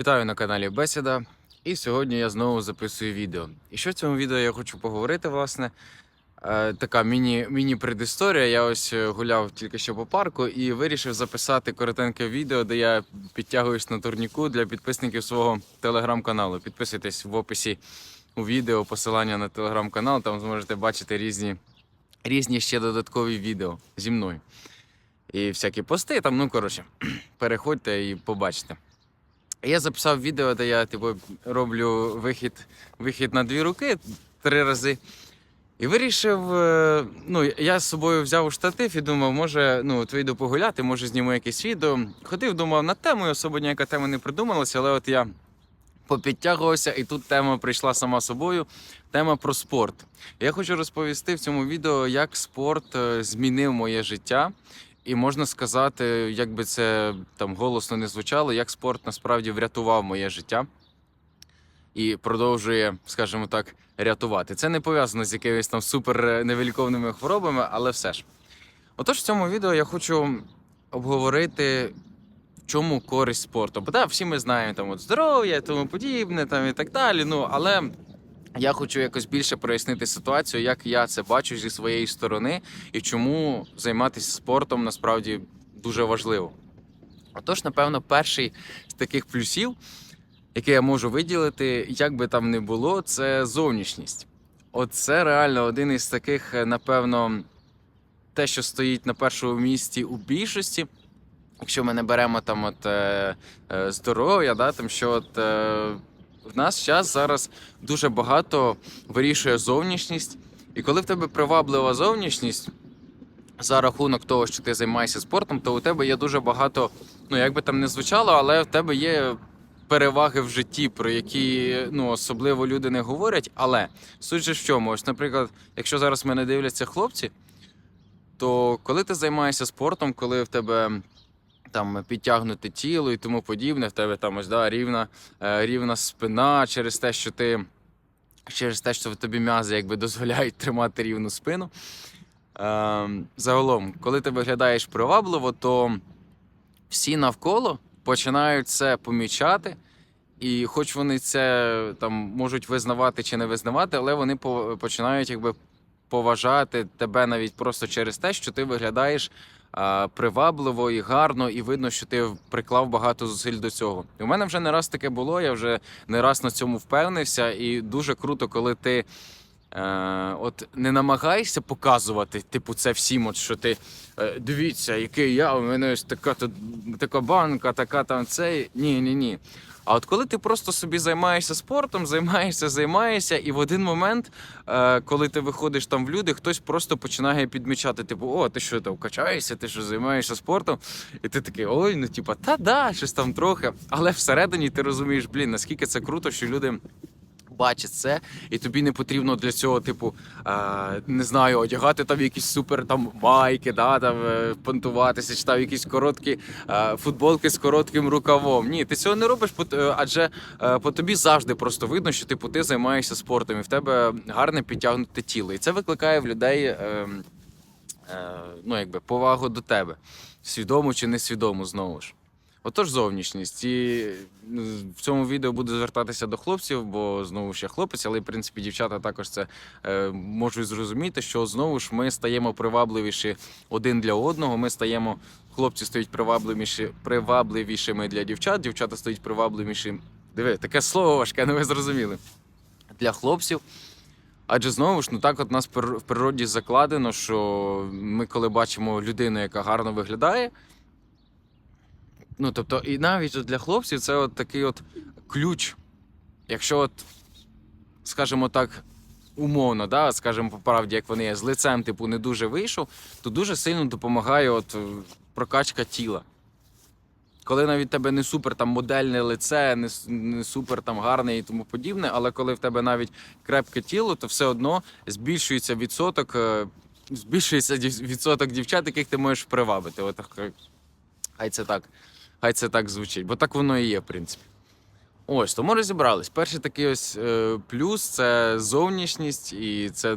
Вітаю на каналі Бесіда. І сьогодні я знову записую відео. І що в цьому відео я хочу поговорити, власне. Е, така міні, міні-предісторія. Я ось е, гуляв тільки що по парку і вирішив записати коротеньке відео, де я підтягуюсь на турніку для підписників свого телеграм-каналу. Підписуйтесь в описі у відео, посилання на телеграм-канал, там зможете бачити різні, різні ще додаткові відео зі мною. І всякі пости, там, ну коротше, переходьте і побачите. Я записав відео, де я типу, роблю вихід, вихід на дві руки три рази. І вирішив, е, ну, я з собою взяв штатив і думав, може, ну, от вийду погуляти, може зніму якесь відео. Ходив, думав над темою, особо ніяка тема не придумалася, але от я попідтягувався, і тут тема прийшла сама собою. Тема про спорт. Я хочу розповісти в цьому відео, як спорт е, змінив моє життя. І можна сказати, як би це там голосно не звучало, як спорт насправді врятував моє життя і продовжує, скажімо так, рятувати. Це не пов'язано з якимись там супер е, невиліковними хворобами, але все ж. Отож, в цьому відео я хочу обговорити, в чому користь спорту. Бо так, всі ми знаємо там от здоров'я тому подібне, там і так далі. Ну але я хочу якось більше прояснити ситуацію, як я це бачу зі своєї сторони, і чому займатися спортом насправді дуже важливо. Отож, напевно, перший з таких плюсів, який я можу виділити, як би там не було, це зовнішність. Оце реально один із таких, е, напевно, те, що стоїть на першому місці у більшості. Якщо ми не беремо там от е, е, здоров'я, да, там що от е, в нас час зараз дуже багато вирішує зовнішність. І коли в тебе приваблива зовнішність за рахунок того, що ти займаєшся спортом, то у тебе є дуже багато, ну як би там не звучало, але в тебе є переваги в житті, про які ну особливо люди не говорять. Але суть же в чому? Ось, наприклад, якщо зараз мене дивляться хлопці, то коли ти займаєшся спортом, коли в тебе там підтягнуте тіло і тому подібне, в тебе там ось да, рівна, е, рівна спина через те, що ти через те, що тобі м'язи якби дозволяють тримати рівну спину. Е, загалом, коли ти виглядаєш привабливо, то всі навколо починають це помічати. І хоч вони це там можуть визнавати чи не визнавати, але вони починають якби поважати тебе навіть просто через те, що ти виглядаєш привабливо і гарно, і видно, що ти приклав багато зусиль до цього. І у мене вже не раз таке було. Я вже не раз на цьому впевнився, і дуже круто, коли ти. Е, от не намагаєшся показувати, типу, це всім, от що ти е, дивіться, який я, у мене ось така така банка, така там цей. Ні, ні, ні. А от коли ти просто собі займаєшся спортом, займаєшся, займаєшся, і в один момент, е, коли ти виходиш там в люди, хтось просто починає підмічати, типу, о, ти що там качаєшся, ти що займаєшся спортом, і ти такий, ой, ну типа, та да, щось там трохи. Але всередині ти розумієш, блін, наскільки це круто, що люди. Бачить це, і тобі не потрібно для цього, типу, е, не знаю, одягати там якісь супер там майки, да, там е, понтуватися, чи там якісь короткі е, футболки з коротким рукавом. Ні, ти цього не робиш, адже по тобі завжди просто видно, що типу ти займаєшся спортом, і в тебе гарне підтягнуте тіло. І це викликає в людей е, е, ну, якби, повагу до тебе, свідому чи несвідому знову ж. Отож, зовнішність. І ну, в цьому відео буду звертатися до хлопців, бо знову ж я хлопець, але в принципі дівчата також це е, можуть зрозуміти, що знову ж ми стаємо привабливіші один для одного. Ми стаємо, хлопці стають привабливіші, привабливішими для дівчат, дівчата стають привабливіші. Диви, таке слово важке, ну ви зрозуміли. Для хлопців. Адже знову ж ну так, от нас в природі закладено, що ми, коли бачимо людину, яка гарно виглядає. Ну, тобто, і навіть для хлопців це от такий от ключ. Якщо от, скажімо так, умовно, да, скажімо по правді, як вони є, з лицем, типу, не дуже вийшов, то дуже сильно допомагає от е, прокачка тіла. Коли навіть тебе не супер там модельне лице, не, не супер там гарне і тому подібне, але коли в тебе навіть крепке тіло, то все одно збільшується відсоток, е, збільшується відсоток дівчат, яких ти можеш привабити. От, хай це так. Хай це так звучить, бо так воно і є, в принципі. Ось, тому розібрались. Перший такий ось е, плюс це зовнішність, і це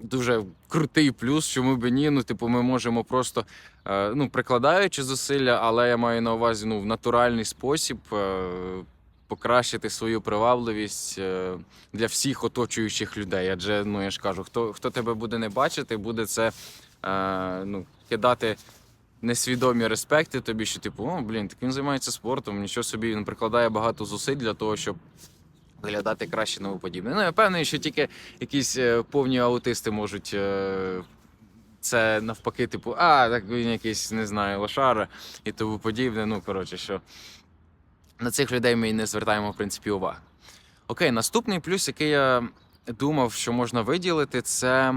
дуже крутий плюс, чому б ні. Ну, типу, ми можемо просто е, ну, прикладаючи зусилля, але я маю на увазі ну, в натуральний спосіб. е, Покращити свою привабливість е, для всіх оточуючих людей. Адже, ну я ж кажу, хто, хто тебе буде не бачити, буде це е, ну, кидати несвідомі респекти тобі, що типу, о, блін, так він займається спортом, нічого собі він прикладає багато зусиль для того, щоб виглядати краще тому подібне. Ну, я впевнений, що тільки якісь е, повні аутисти можуть. е, Це навпаки, типу, а, так він якийсь, не знаю, лошара і тому подібне. Ну, коротше, що на цих людей ми і не звертаємо, в принципі, уваги. Окей, наступний плюс, який я думав, що можна виділити, це.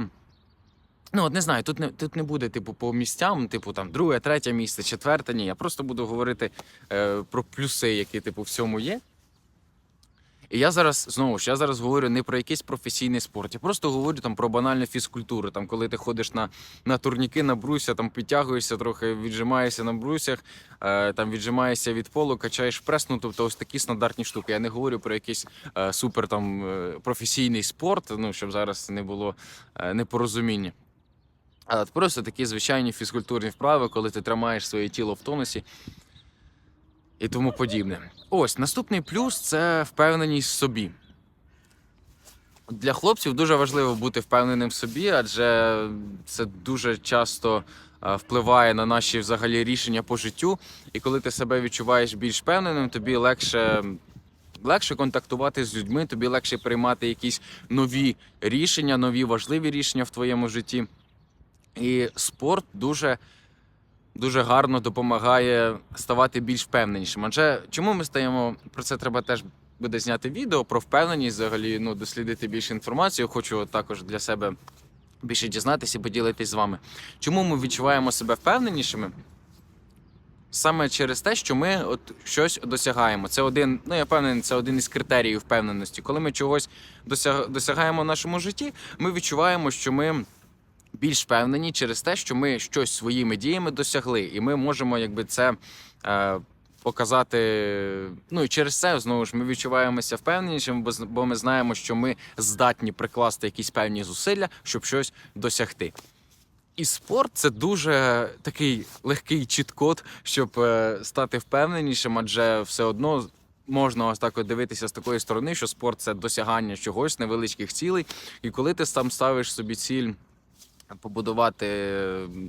Ну, от не знаю, тут не, тут не буде, типу, по місцям, типу, там, друге, третє місце, четверте, ні. Я просто буду говорити е, про плюси, які, типу, в цьому є. І я зараз знову ж я зараз говорю не про якийсь професійний спорт. Я просто говорю там про банальну фізкультуру. Там, коли ти ходиш на, на турніки, на бруся, там підтягуєшся трохи, віджимаєшся на брусях, е, там віджимаєшся від полу, качаєш прес. Ну, тобто ось такі стандартні штуки. Я не говорю про якийсь е, супер там е, професійний спорт, ну щоб зараз не було е, непорозуміння. Просто такі звичайні фізкультурні вправи, коли ти тримаєш своє тіло в тонусі і тому подібне. Ось наступний плюс це впевненість в собі. Для хлопців дуже важливо бути впевненим в собі, адже це дуже часто е, впливає на наші взагалі рішення по життю. І коли ти себе відчуваєш більш впевненим, тобі легше. Легше контактувати з людьми, тобі легше приймати якісь нові рішення, нові важливі рішення в твоєму житті. І спорт дуже, дуже гарно допомагає ставати більш впевненішим. Адже чому ми стаємо про це треба теж буде зняти відео про впевненість, взагалі ну, дослідити більше інформації. Хочу також для себе більше дізнатися і поділитись з вами. Чому ми відчуваємо себе впевненішими? Саме через те, що ми от щось досягаємо. Це один, ну я впевнений, це один із критеріїв впевненості. Коли ми чогось досягаємо в нашому житті, ми відчуваємо, що ми більш впевнені через те, що ми щось своїми діями досягли, і ми можемо якби це е, показати. Ну і через це знову ж ми відчуваємося впевненішими, бо, ми знаємо, що ми здатні прикласти якісь певні зусилля, щоб щось досягти. І спорт це дуже такий легкий чіткод, щоб е, стати впевненішим, адже все одно можна ось так дивитися з такої сторони, що спорт це досягання чогось невеличких цілей. І коли ти там ставиш собі ціль побудувати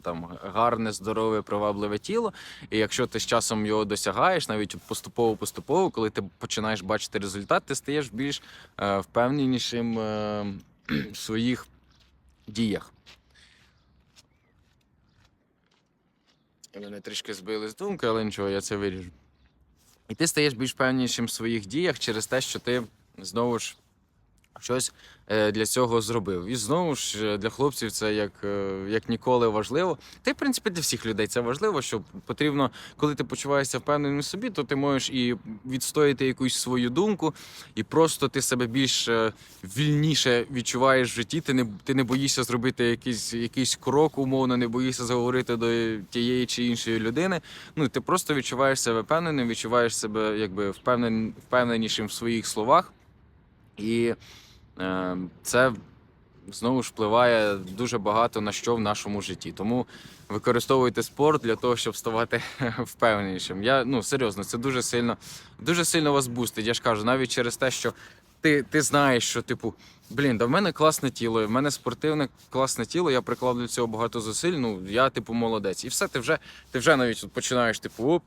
там гарне, здорове, привабливе тіло, і якщо ти з часом його досягаєш, навіть поступово-поступово, коли ти починаєш бачити результат, ти стаєш більш е, впевненішим е, в своїх діях. Мене трішки збили з думки, але нічого, я це виріжу. І ти стаєш більш певнішим в своїх діях через те, що ти знову ж щось для цього зробив. І знову ж е, для хлопців це як, е, як ніколи важливо. Та й в принципі для всіх людей це важливо, що потрібно, коли ти почуваєшся впевненим собі, то ти можеш і відстояти якусь свою думку, і просто ти себе більш е, вільніше відчуваєш в житті. Ти не, ти не боїшся зробити якийсь, якийсь крок, умовно, не боїшся заговорити до тієї чи іншої людини. Ну ти просто відчуваєш себе впевненим, відчуваєш себе якби впевнен, впевненішим в своїх словах. І е, це знову ж впливає дуже багато на що в нашому житті. Тому використовуйте спорт для того, щоб ставати впевненішим. Я ну серйозно, це дуже сильно, дуже сильно вас бустить. Я ж кажу, навіть через те, що ти, ти знаєш, що типу, блін, да в мене класне тіло, в мене спортивне класне тіло, я приклав до цього багато зусиль. Ну я типу молодець. І все, ти вже ти вже навіть от починаєш, типу, оп,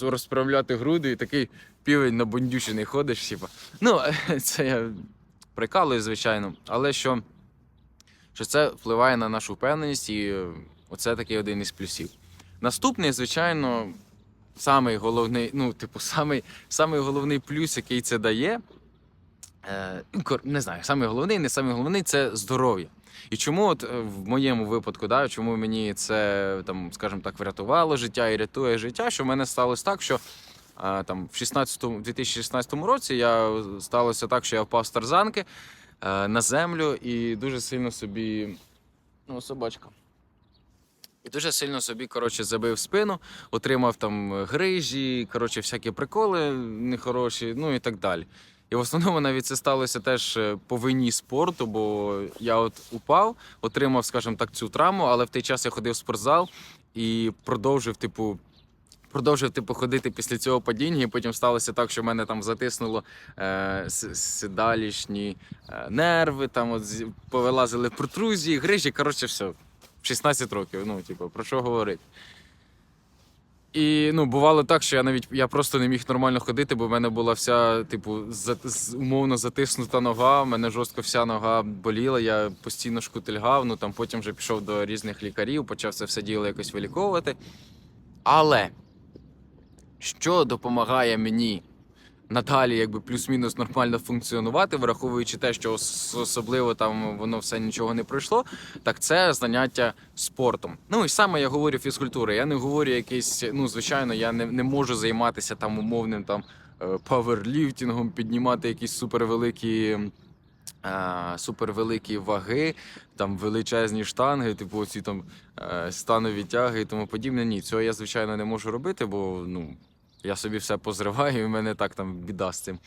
розправляти груди, і такий півень набундючений ходиш. Типу. Ну, це я прикалую, звичайно, але що, що це впливає на нашу впевненість, і е, оце такий один із плюсів. Наступний, звичайно, самий головний, ну, типу, самий, самий головний плюс, який це дає. Е, ну, не знаю, самий головний, не самий головний це здоров'я. І чому, от е, в моєму випадку, да, чому мені це там, скажімо так, врятувало життя і рятує життя, що в мене сталося так, що там в 16, 2016 році я сталося так, що я впав з тарзанки е, на землю і дуже сильно собі. Ну, собачка. І дуже сильно собі, коротше, забив спину, отримав там грижі, коротше, всякі приколи нехороші, ну і так далі. І в основному навіть це сталося теж е, по вині спорту, бо я от упав, отримав, скажімо так, цю травму, але в той час я ходив в спортзал і продовжив, типу. Продовжив типу ходити після цього падіння, і потім сталося так, що в мене там затиснуло е, с- е, нерви, там от повилазили протрузії, грижі. Коротше, все. В 16 років. Ну, типу, про що говорити? І ну, бувало так, що я навіть я просто не міг нормально ходити, бо в мене була вся, типу, за, умовно затиснута нога. в мене жорстко вся нога боліла, я постійно шкутильгав. Ну там потім вже пішов до різних лікарів, почав це все діло якось виліковувати. Але що допомагає мені надалі, якби плюс-мінус нормально функціонувати, враховуючи те, що особливо там воно все нічого не пройшло, так це заняття спортом. Ну і саме я говорю фізкультура. Я не говорю якийсь, ну звичайно, я не, не можу займатися там умовним там е, паверліфтингом, піднімати якісь супервеликі. е, Супервеликі ваги, там величезні штанги, типу оці там е, станові тяги і тому подібне. Ні, цього я звичайно не можу робити, бо ну я собі все позриваю, і в мене так там біда з цим.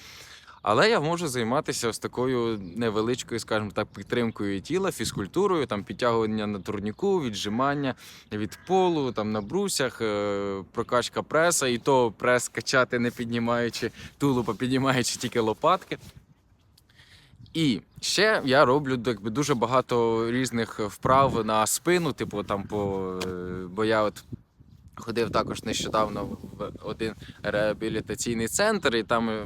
Але я можу займатися ось такою невеличкою, скажімо так, підтримкою тіла, фізкультурою, там підтягування на турніку, віджимання від полу, там на брусях, е, прокачка преса, і то прес качати не піднімаючи тулуб, а піднімаючи тільки лопатки. І ще я роблю якби, дуже багато різних вправ на спину, типу там по. е, Бо я от ходив також нещодавно в один реабілітаційний центр, і там, е,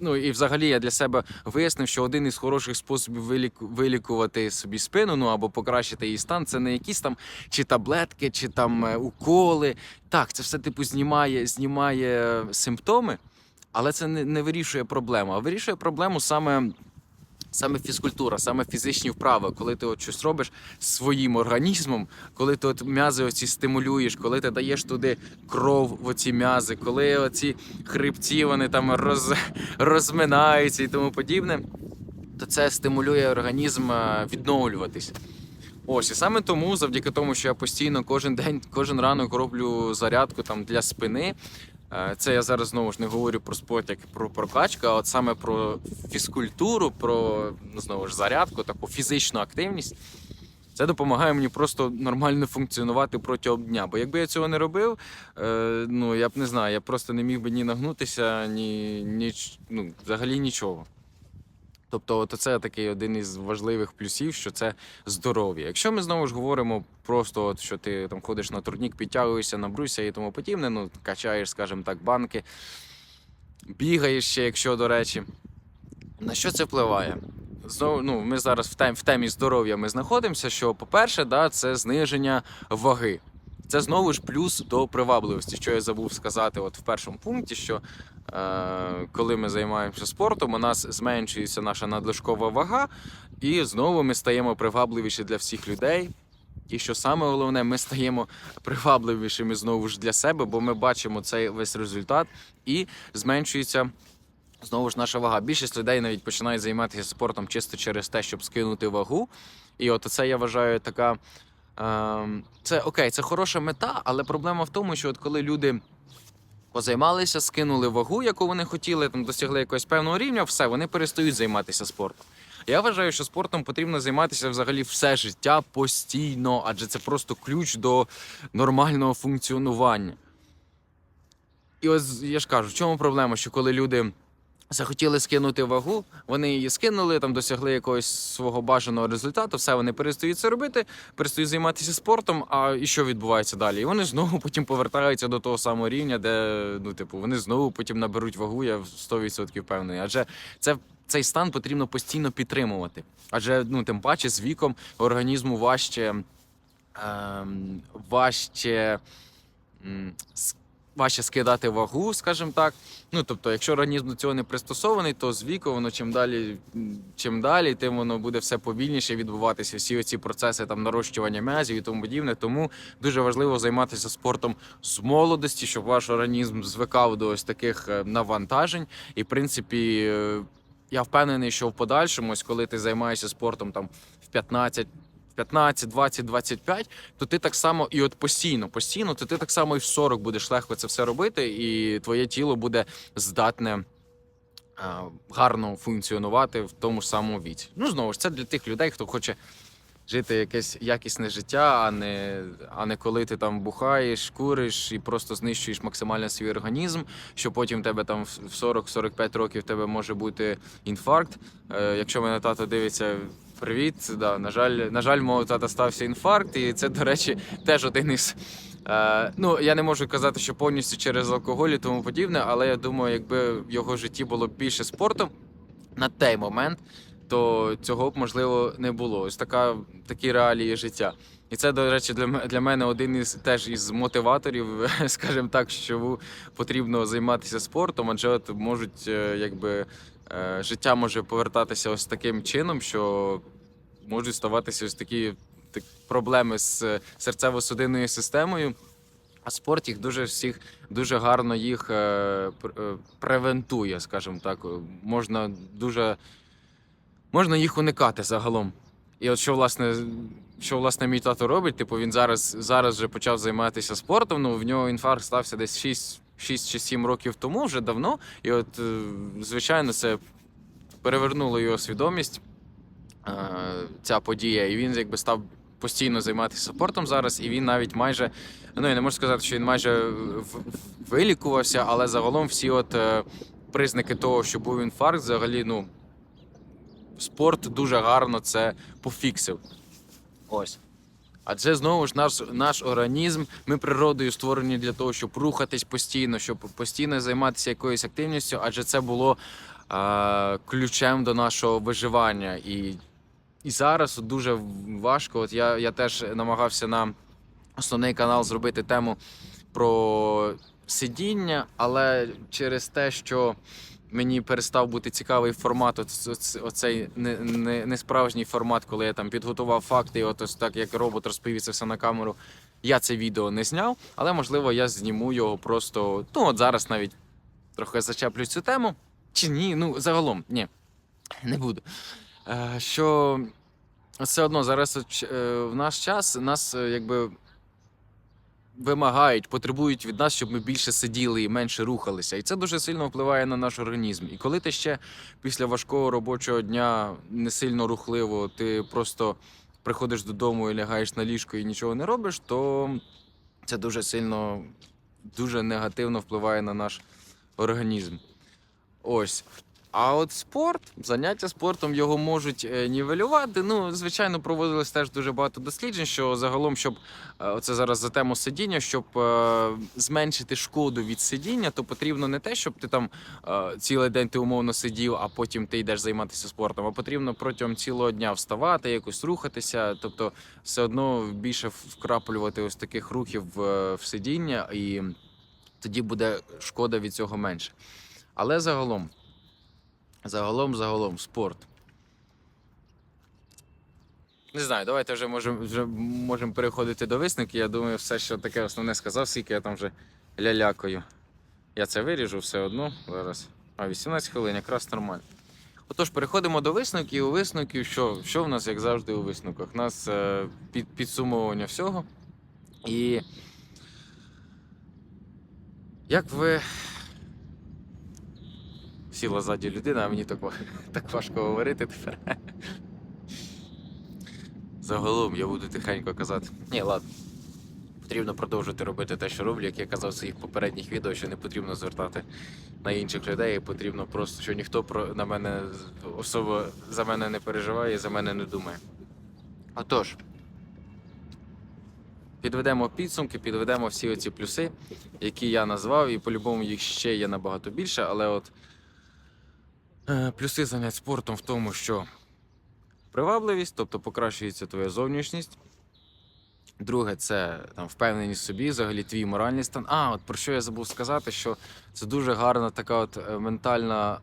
ну і взагалі я для себе вияснив, що один із хороших способів виліку, вилікувати собі спину, ну або покращити її стан, це не якісь там чи таблетки, чи там е, уколи. Так, це все типу знімає, знімає симптоми, але це не, не вирішує проблему. А вирішує проблему саме. Саме фізкультура, саме фізичні вправи, коли ти от щось робиш своїм організмом, коли ти от м'язи оці стимулюєш, коли ти даєш туди кров в оці м'язи, коли оці хребці вони там роз, розминаються і тому подібне, то це стимулює організм е, відновлюватись. Ось і саме тому, завдяки тому, що я постійно кожен день, кожен ранок роблю зарядку там для спини. Е, Це я зараз знову ж не говорю про спорт, як про прокачку, а от саме про фізкультуру, про ну, знову ж зарядку, таку фізичну активність. Це допомагає мені просто нормально функціонувати протягом дня. Бо якби я цього не робив, е, ну я б не знаю, я просто не міг би ні нагнутися, ні, ні ну, взагалі нічого. Тобто, от це такий один із важливих плюсів, що це здоров'я. Якщо ми знову ж говоримо просто, от, що ти там ходиш на турнік, підтягуєшся на бруся і тому подібне, ну качаєш, скажімо так, банки, бігаєш ще, якщо до речі, на що це впливає? Знову, ну, ми зараз в темі, в темі здоров'я ми знаходимося. Що, по-перше, да, це зниження ваги. Це знову ж плюс до привабливості, що я забув сказати от в першому пункті, що е, коли ми займаємося спортом, у нас зменшується наша надлишкова вага, і знову ми стаємо привабливіші для всіх людей. І що саме головне, ми стаємо привабливішими знову ж для себе, бо ми бачимо цей весь результат і зменшується знову ж наша вага. Більшість людей навіть починають займатися спортом чисто через те, щоб скинути вагу. І от це я вважаю така. Ем, це окей, це хороша мета, але проблема в тому, що от коли люди позаймалися, скинули вагу, яку вони хотіли, там досягли якогось певного рівня, все, вони перестають займатися спортом. Я вважаю, що спортом потрібно займатися взагалі все життя постійно, адже це просто ключ до нормального функціонування. І ось я ж кажу, в чому проблема, що коли люди захотіли скинути вагу, вони її скинули, там досягли якогось свого бажаного результату, все вони перестають це робити, перестають займатися спортом. А і що відбувається далі? І вони знову потім повертаються до того самого рівня, де ну, типу, вони знову потім наберуть вагу. Я 100% впевнений. Адже це. Цей стан потрібно постійно підтримувати, адже ну тим паче з віком організму важче, ем, важче с- важче скидати вагу, скажімо так. Ну тобто, якщо організм до цього не пристосований, то з віку воно чим далі, чим далі, тим воно буде все повільніше відбуватися. Всі оці процеси там нарощування м'язів і тому подібне. Тому дуже важливо займатися спортом з молодості, щоб ваш організм звикав до ось таких е, навантажень. І в принципі, е, я впевнений, що в подальшому, ось коли ти займаєшся спортом там в 15. 15, 20, 25, то ти так само і от постійно, постійно, то ти так само і в 40 будеш легко це все робити, і твоє тіло буде здатне гарно функціонувати в тому ж самому віці. Ну, знову ж, це для тих людей, хто хоче жити якесь якісне життя, а не, а не коли ти там бухаєш, куриш і просто знищуєш максимально свій організм, що потім в тебе там в 40-45 років в тебе може бути інфаркт. Е, якщо мене тато дивиться. Привіт, да, на жаль, на жаль, мого тата стався інфаркт, і це, до речі, теж один із. Е, ну, я не можу казати, що повністю через алкоголь і тому подібне, але я думаю, якби в його житті було більше спорту на той момент, то цього б можливо не було. Ось така такі реалії життя. І це, до речі, для, для мене один із теж із мотиваторів, скажімо так, що потрібно займатися спортом, адже от можуть, е, якби життя може повертатися ось таким чином, що можуть ставатися ось такі так, проблеми з е, серцево-судинною системою. А спорт їх дуже всіх дуже гарно їх е, е, превентує, скажімо так. Можна дуже можна їх уникати загалом. І от що власне, що власне мій тато робить, типу він зараз, зараз вже почав займатися спортом. Ну в нього інфаркт стався десь 6, 6 чи 7 років тому, вже давно. І от, е, звичайно, це перевернуло його свідомість, е, ця подія, і він якби став постійно займатися спортом зараз, і він навіть майже, ну я не можу сказати, що він майже вилікувався, але загалом всі от е, признаки того, що був інфаркт, взагалі, ну, спорт дуже гарно це пофіксив. Ось. Адже знову ж наш, наш організм, ми природою створені для того, щоб рухатись постійно, щоб постійно займатися якоюсь активністю, адже це було е, ключем до нашого виживання. І, і зараз дуже важко. От я, я теж намагався на основний канал зробити тему про сидіння, але через те, що мені перестав бути цікавий формат, оц- оц- оцей не, не, не формат, коли я там підготував факти, і от ось так як робот розповів це все на камеру. Я це відео не зняв, але можливо я зніму його просто. Ну, от зараз навіть трохи зачеплю цю тему. Чи ні? Ну, загалом, ні, не буду. Е, що все одно зараз е, в наш час нас е, якби вимагають, потребують від нас, щоб ми більше сиділи і менше рухалися. І це дуже сильно впливає на наш організм. І коли ти ще після важкого робочого дня не сильно рухливо, ти просто приходиш додому і лягаєш на ліжко і нічого не робиш, то це дуже сильно, дуже негативно впливає на наш організм. Ось. А от спорт, заняття спортом його можуть е, нівелювати. Ну, звичайно, проводилось теж дуже багато досліджень, що загалом, щоб е, оце зараз за тему сидіння, щоб е, зменшити шкоду від сидіння, то потрібно не те, щоб ти там е, цілий день ти умовно сидів, а потім ти йдеш займатися спортом. А потрібно протягом цілого дня вставати, якось рухатися, тобто все одно більше вкраплювати ось таких рухів в, в сидіння, і тоді буде шкода від цього менше. Але загалом. Загалом, загалом, спорт. Не знаю, давайте вже можемо вже можемо переходити до висновків. Я думаю, все, що таке основне сказав, скільки я там вже лялякою. Я це виріжу все одно зараз. А 18 хвилин, якраз нормально. Отож, переходимо до висновків. Висновків, що, що в нас, як завжди, у висновках? У нас е, під, підсумовування всього. І як ви сіла ззаді людина, а мені так, так важко говорити тепер. Загалом я буду тихенько казати. Ні, ладно. Потрібно продовжувати робити те, що роблю, як я казав в своїх попередніх відео, що не потрібно звертати на інших людей. Потрібно просто, що ніхто про на мене особо за мене не переживає і за мене не думає. Отож, підведемо підсумки, підведемо всі оці плюси, які я назвав, і по-любому їх ще є набагато більше, але от Плюси занять спортом в тому, що привабливість, тобто покращується твоя зовнішність. Друге, це там, впевненість в собі, взагалі твій моральний стан. А, от про що я забув сказати, що це дуже гарна така от е, ментальна,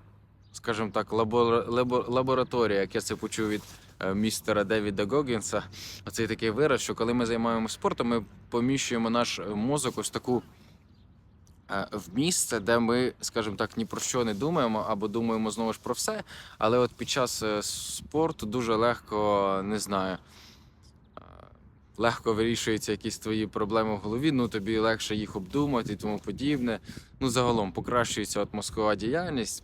скажімо так, лабора- лабо- лабораторія, як я це почув від е, містера Девіда Гогінса. Оцей такий вираз, що коли ми займаємося спортом, ми поміщуємо наш е, мозок ось таку е, в місце, де ми, скажімо так, ні про що не думаємо або думаємо знову ж про все. Але от під час е, спорту дуже легко, не знаю, е, легко вирішуються якісь твої проблеми в голові, ну тобі легше їх обдумати і тому подібне. Ну, загалом покращується от мозкова діяльність.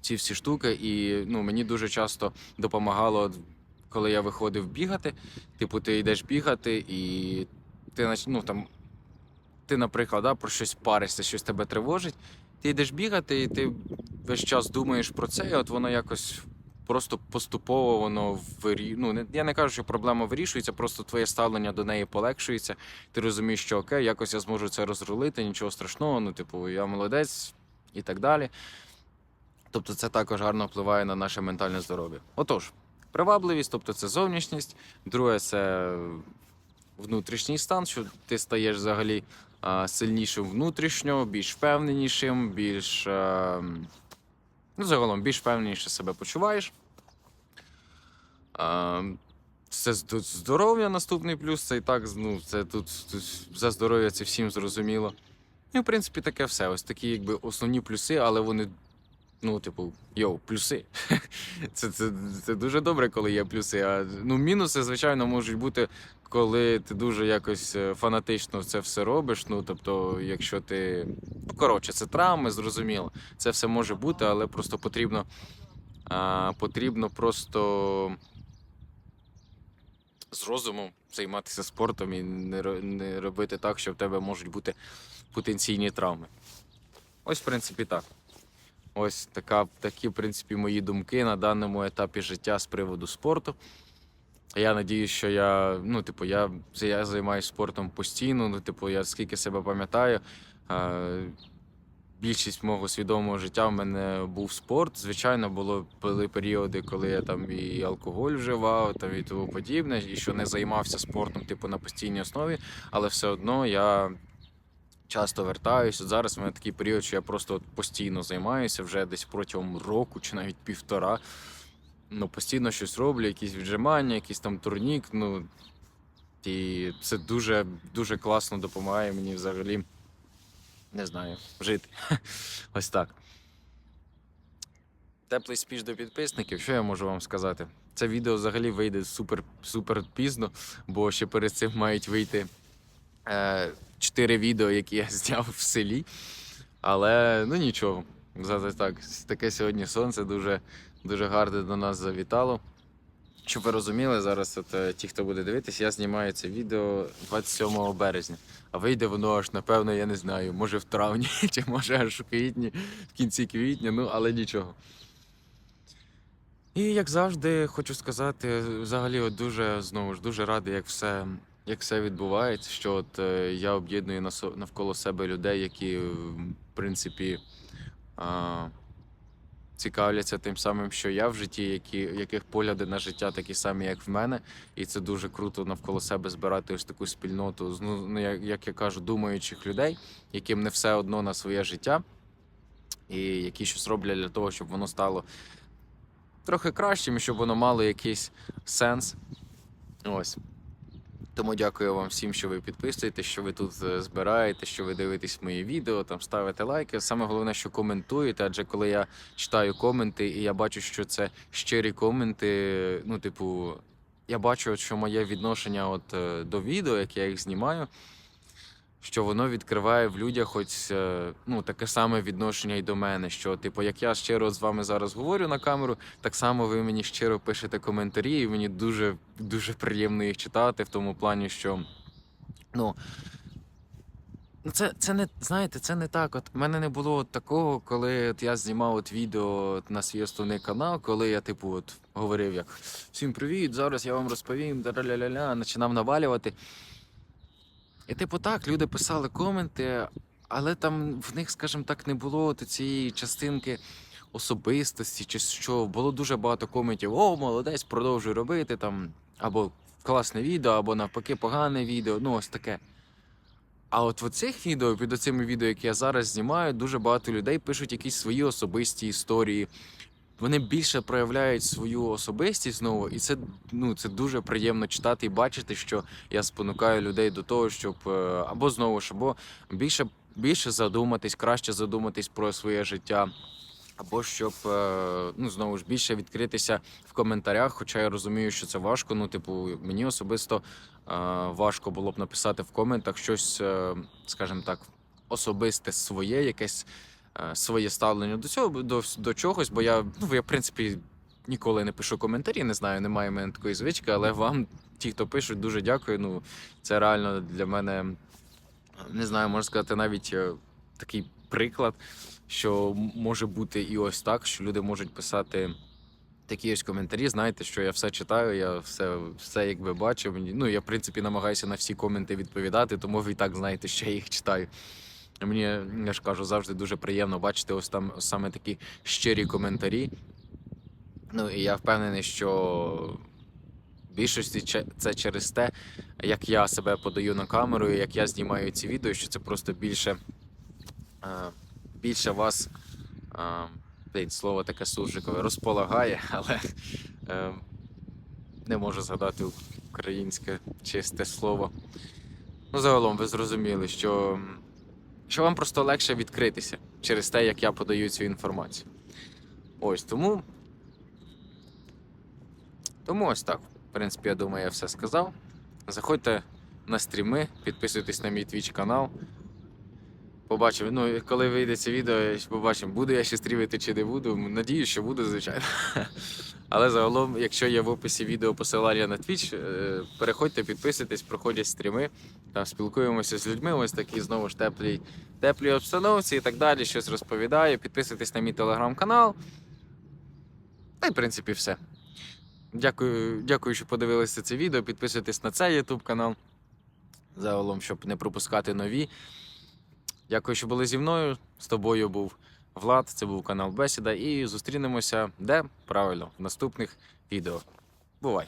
ці всі штуки, і ну, мені дуже часто допомагало, коли я виходив бігати. Типу, ти йдеш бігати, і ти ну, там, ти, наприклад, да, про щось паришся, щось тебе тривожить. Ти йдеш бігати, і ти весь час думаєш про це, і от воно якось просто поступово воно вирі... ну, Я не кажу, що проблема вирішується, просто твоє ставлення до неї полегшується. Ти розумієш, що окей, якось я зможу це розрулити, нічого страшного, ну, типу, я молодець і так далі. Тобто це також гарно впливає на наше ментальне здоров'я. Отож, привабливість, тобто це зовнішність, друге це внутрішній стан, що ти стаєш взагалі сильнішим внутрішньо, більш впевненішим, більш. ну, загалом більш впевненіше себе почуваєш. Це здоров'я наступний плюс. Це і так, ну, це тут, тут за здоров'я це всім зрозуміло. І, в принципі, таке все. Ось такі, якби основні плюси, але вони, ну, типу, йоу, плюси. Це, це, це дуже добре, коли є плюси. А ну, мінуси, звичайно, можуть бути, коли ти дуже якось е, фанатично це все робиш. Ну, тобто, якщо ти. Ну, коротше, це травми, зрозуміло. Це все може бути, але просто потрібно. А, потрібно просто з розумом займатися спортом і не, не робити так, що в тебе можуть бути потенційні травми. Ось, в принципі, так. Ось така, такі, в принципі, мої думки на даному етапі життя з приводу спорту. Я надіюсь, що я, ну, типу, я, я займаюся спортом постійно. Ну, типу, я скільки себе пам'ятаю, більшість мого свідомого життя в мене був спорт. Звичайно, було були періоди, коли я там і алкоголь вживав, там і тому подібне, і що не займався спортом, типу, на постійній основі, але все одно я часто вертаюся. Зараз в мене такий період, що я просто от постійно займаюся вже десь протягом року чи навіть півтора. Ну, постійно щось роблю, якісь віджимання, якийсь там турнік. Ну, і це дуже, дуже класно допомагає мені взагалі, не знаю, жити. Ось так. Теплий спіч до підписників. Що я можу вам сказати? Це відео взагалі вийде супер, супер пізно, бо ще перед цим мають вийти чотири відео, які я зняв в селі. Але ну нічого. Зате так, таке сьогодні сонце дуже, дуже гарне до нас завітало. Щоб ви розуміли, зараз от, е, ті, хто буде дивитись, я знімаю це відео 27 березня. А вийде воно аж, напевно, я не знаю, може в травні, чи може аж в квітні, в кінці квітня, ну але нічого. І як завжди, хочу сказати, взагалі, от дуже знову ж дуже радий, як все, як все відбувається. Що от е, я об'єдную навколо себе людей, які, е, в принципі, цікавляться тим самим, що я в житті, які, яких погляди на життя такі самі, як в мене. І це дуже круто навколо себе збирати ось таку спільноту, ну, ну, як, я кажу, думаючих людей, яким не все одно на своє життя, і які щось роблять для того, щоб воно стало трохи кращим, щоб воно мало якийсь сенс. Ось. Тому дякую вам всім, що ви підписуєте, що ви тут е, збираєте, що ви дивитесь мої відео, там ставите лайки. Саме головне, що коментуєте, адже коли я читаю коменти і я бачу, що це щирі коменти, ну, типу, я бачу, що моє відношення от, е, до відео, як я їх знімаю, що воно відкриває в людях хоч е, ну, таке саме відношення і до мене. Що, типу, як я щиро з вами зараз говорю на камеру, так само ви мені щиро пишете коментарі, і мені дуже, дуже приємно їх читати в тому плані, що ну. Ну, це, це не знаєте, це не так. От мене не було такого, коли от я знімав от відео на свій основний канал, коли я, типу, от говорив як всім привіт, зараз я вам розповім, ля-ля-ля, починав навалювати. І, типу, так, люди писали коменти, але там в них, скажімо так, не було цієї частинки особистості, чи що. Було дуже багато коментів: о, молодець, продовжуй робити там, або класне відео, або навпаки, погане відео. Ну, ось таке. А от в оцих відео, під оцими відео, які я зараз знімаю, дуже багато людей пишуть якісь свої особисті історії. Вони більше проявляють свою особистість знову, і це, ну, це дуже приємно читати і бачити, що я спонукаю людей до того, щоб е, або знову ж, або більше, більше задуматись, краще задуматись про своє життя. Або щоб е, ну знову ж більше відкритися в коментарях. Хоча я розумію, що це важко. Ну, типу, мені особисто е, важко було б написати в коментах щось, скажімо так, особисте своє, якесь своє ставлення до цього, до, до чогось, бо я, ну, я, в принципі, ніколи не пишу коментарі, не знаю, немає в мене такої звички, але вам, ті, хто пишуть, дуже дякую. Ну, це реально для мене, не знаю, можна сказати, навіть е, такий приклад, що може бути і ось так, що люди можуть писати. Такі ось коментарі, знаєте, що я все читаю, я все, все якби бачу. Ну, я, в принципі, намагаюся на всі коменти відповідати, тому ви і так знаєте, що я їх читаю. Мені, я ж кажу, завжди дуже приємно бачити ось там саме такі щирі коментарі. Ну, і я впевнений, що в більшості це через те, як я себе подаю на камеру, і як я знімаю ці відео, що це просто більше, е, більше вас. е, слово таке суржикове, розполагає, але е, не можу згадати українське чисте слово. Ну, загалом, ви зрозуміли, що, що вам просто легше відкритися через те, як я подаю цю інформацію. Ось тому. Тому ось так. В принципі, я думаю, я все сказав. Заходьте на стріми, підписуйтесь на мій твіч канал. Побачимо. Ну, коли вийде це відео, побачимо, буду я ще стрімити чи не буду. Надіюсь, що буду, звичайно. Але загалом, якщо є в описі відео посилання на Twitch, е, переходьте, підписуйтесь, проходять стріми, там спілкуємося з людьми, ось такі знову ж теплі, теплі обстановці і так далі. Щось розповідаю. Підписуйтесь на мій телеграм-канал. Та й в принципі все. Дякую, дякую, що подивилися це відео. Підписуйтесь на цей YouTube канал. Загалом, щоб не пропускати нові. Дякую, що були зі мною. З тобою був Влад, це був канал Бесіда. І зустрінемося де? Правильно, в наступних відео. Бувай!